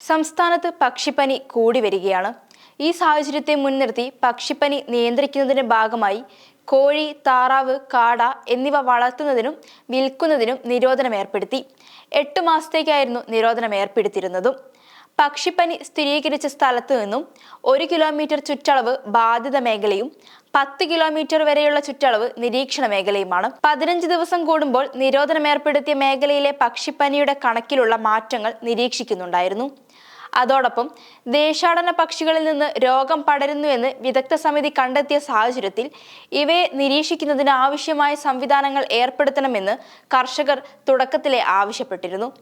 സംസ്ഥാനത്ത് പക്ഷിപ്പനി കൂടി വരികയാണ്. ഈ സാഹചര്യത്തെ മുൻനിർത്തി പക്ഷിപ്പനി നിയന്ത്രിക്കുന്നതിന്റെ ഭാഗമായി കോഴി താറാവ് കാട എന്നിവ വളർത്തുന്നതിനും വിൽക്കുന്നതിനും നിരോധനം ഏർപ്പെടുത്തി. എട്ട് മാസത്തേക്കായിരുന്നു നിരോധനം ഏർപ്പെടുത്തിയിരുന്നതും. പക്ഷിപ്പനി സ്ഥിരീകരിച്ച സ്ഥലത്തു നിന്നും ഒരു കിലോമീറ്റർ ചുറ്റളവ് ബാധിത മേഖലയും പത്ത് കിലോമീറ്റർ വരെയുള്ള ചുറ്റളവ് നിരീക്ഷണ മേഖലയുമാണ്. പതിനഞ്ച് ദിവസം കൂടുമ്പോൾ നിരോധനം ഏർപ്പെടുത്തിയ മേഖലയിലെ പക്ഷിപ്പനിയുടെ കണക്കിലുള്ള മാറ്റങ്ങൾ നിരീക്ഷിക്കുന്നുണ്ടായിരുന്നു. അതോടൊപ്പം ദേശാടന പക്ഷികളിൽ നിന്ന് രോഗം പടരുന്നുവെന്ന് വിദഗ്ധ സമിതി കണ്ടെത്തിയ സാഹചര്യത്തിൽ ഇവയെ നിരീക്ഷിക്കുന്നതിന് ആവശ്യമായ സംവിധാനങ്ങൾ ഏർപ്പെടുത്തണമെന്ന് കർഷകർ തുടക്കത്തിലെ ആവശ്യപ്പെട്ടിരുന്നു.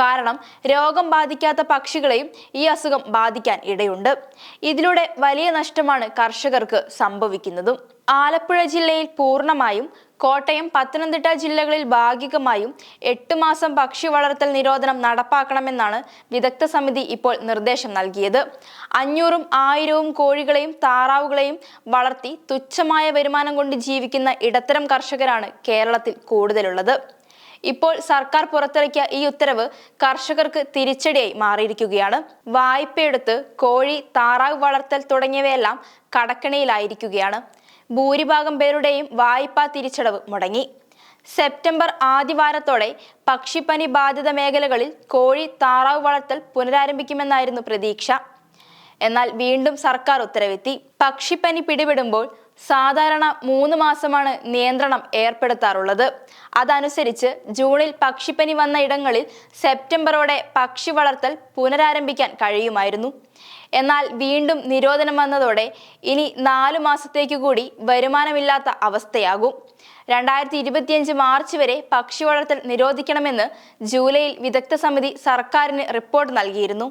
കാരണം രോഗം ബാധിക്കാത്ത പക്ഷികളെയും ഈ അസുഖം ബാധിക്കാൻ ഇടയുണ്ട്. ഇതിലൂടെ വലിയ നഷ്ടമാണ് കർഷകർക്ക് സംഭവിക്കുന്നതും. ആലപ്പുഴ ജില്ലയിൽ പൂർണമായും കോട്ടയം പത്തനംതിട്ട ജില്ലകളിൽ ഭാഗികമായും എട്ട് മാസം പക്ഷി വളർത്തൽ നിരോധനം നടപ്പാക്കണമെന്നാണ് വിദഗ്ധ സമിതി ഇപ്പോൾ നിർദ്ദേശം നൽകിയത്. അഞ്ഞൂറും ആയിരവും കോഴികളെയും താറാവുകളെയും വളർത്തി തുച്ഛമായ വരുമാനം കൊണ്ട് ജീവിക്കുന്ന ഇടത്തരം കർഷകരാണ് കേരളത്തിൽ കൂടുതലുള്ളത്. ഇപ്പോൾ സർക്കാർ പുറത്തിറക്കിയ ഈ ഉത്തരവ് കർഷകർക്ക് തിരിച്ചടിയായി മാറിയിരിക്കുകയാണ്. വായ്പയെടുത്ത് കോഴി താറാവ് വളർത്തൽ തുടങ്ങിയവയെല്ലാം കടക്കണിയിലായിരിക്കുകയാണ്. ഭൂരിഭാഗം പേരുടെയും വായ്പാ തിരിച്ചടവ് മുടങ്ങി. സെപ്റ്റംബർ ആദ്യവാരത്തോടെ പക്ഷിപ്പനി ബാധിത മേഖലകളിൽ കോഴി താറാവ് വളർത്തൽ പുനരാരംഭിക്കുമെന്നായിരുന്നു പ്രതീക്ഷ. എന്നാൽ വീണ്ടും സർക്കാർ ഉത്തരവെത്തി. പക്ഷിപ്പനി പിടിപെടുമ്പോൾ സാധാരണ മൂന്ന് മാസമാണ് നിയന്ത്രണം ഏർപ്പെടുത്താറുള്ളത്. അതനുസരിച്ച് ജൂണിൽ പക്ഷിപ്പനി വന്ന ഇടങ്ങളിൽ സെപ്റ്റംബറോടെ പക്ഷി വളർത്തൽ പുനരാരംഭിക്കാൻ കഴിയുമായിരുന്നു. എന്നാൽ വീണ്ടും നിരോധനം വന്നതോടെ ഇനി നാലു മാസത്തേക്ക് കൂടി വരുമാനമില്ലാത്ത അവസ്ഥയാകും. രണ്ടായിരത്തി ഇരുപത്തിയഞ്ച് മാർച്ച് വരെ പക്ഷി വളർത്തൽ നിരോധിക്കണമെന്ന് ജൂലൈയിൽ വിദഗ്ധ സമിതി സർക്കാരിന് റിപ്പോർട്ട് നൽകിയിരുന്നു.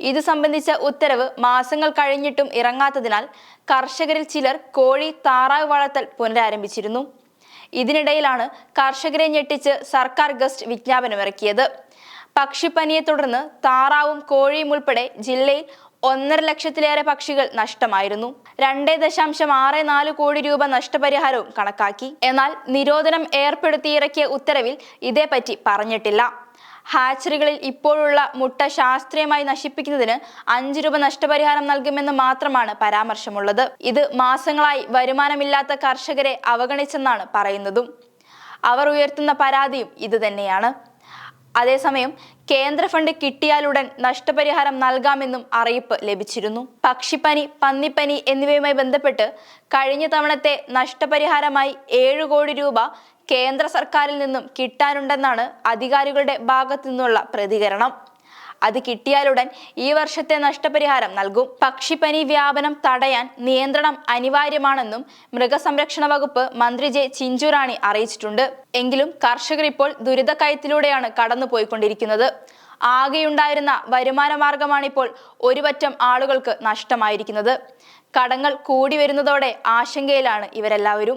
ഇത് സംബന്ധിച്ച ഉത്തരവ് മാസങ്ങൾ കഴിഞ്ഞിട്ടും ഇറങ്ങാത്തതിനാൽ കർഷകരിൽ ചിലർ കോഴി താറാവ് വളർത്തൽ പുനരാരംഭിച്ചിരുന്നു. ഇതിനിടയിലാണ് കർഷകരെ ഞെട്ടിച്ച് സർക്കാർ ഗസ്റ്റ് വിജ്ഞാപനമിറക്കിയത്. പക്ഷിപ്പനിയെ തുടർന്ന് താറാവും കോഴിയും ഉൾപ്പെടെ ജില്ലയിൽ ഒന്നര ലക്ഷത്തിലേറെ പക്ഷികൾ നഷ്ടമായിരുന്നു. രണ്ടേ ദശാംശം ആറ് നാല് കോടി രൂപ നഷ്ടപരിഹാരവും കണക്കാക്കി. എന്നാൽ നിരോധനം ഏർപ്പെടുത്തിയിറക്കിയ ഉത്തരവിൽ ഇതേപ്പറ്റി പറഞ്ഞിട്ടില്ല. ഹാച്ചറികളിൽ ഇപ്പോഴുള്ള മുട്ട ശാസ്ത്രീയമായി നശിപ്പിക്കുന്നതിന് അഞ്ച് രൂപ നഷ്ടപരിഹാരം നൽകുമെന്ന് മാത്രമാണ് പരാമർശമുള്ളത്. ഇത് മാസങ്ങളായി വരുമാനമില്ലാത്ത കർഷകരെ അവഗണിച്ചെന്നാണ് പറയുന്നതും. അവർ ഉയർത്തുന്ന പരാതിയും ഇതുതന്നെയാണ്. അതേസമയം കേന്ദ്ര ഫണ്ട് കിട്ടിയാലുടൻ നഷ്ടപരിഹാരം നൽകാമെന്നും അറിയിപ്പ് ലഭിച്ചിരുന്നു. പക്ഷിപ്പനി പന്നിപ്പനി എന്നിവയുമായി ബന്ധപ്പെട്ട് കഴിഞ്ഞ തവണത്തെ നഷ്ടപരിഹാരമായി ഏഴ് കോടി രൂപ കേന്ദ്ര സർക്കാരിൽ നിന്നും കിട്ടാനുണ്ടെന്നാണ് അധികാരികളുടെ ഭാഗത്തു നിന്നുള്ള പ്രതികരണം. അത് കിട്ടിയാലുടൻ ഈ വർഷത്തെ നഷ്ടപരിഹാരം നൽകും. പക്ഷിപ്പനി വ്യാപനം തടയാൻ നിയന്ത്രണം അനിവാര്യമാണെന്നും മൃഗസംരക്ഷണ വകുപ്പ് മന്ത്രി ജെ ചിഞ്ചുറാണി അറിയിച്ചിട്ടുണ്ട്. എങ്കിലും കർഷകർ ഇപ്പോൾ ദുരിതക്കയത്തിലൂടെയാണ് കടന്നുപോയിക്കൊണ്ടിരിക്കുന്നത്. ആകെയുണ്ടായിരുന്ന വരുമാന മാർഗമാണിപ്പോൾ ഒരുപറ്റം ആളുകൾക്ക് നഷ്ടമായിരിക്കുന്നത്. കടങ്ങൾ കൂടി വരുന്നതോടെ ആശങ്കയിലാണ് ഇവരെല്ലാവരും.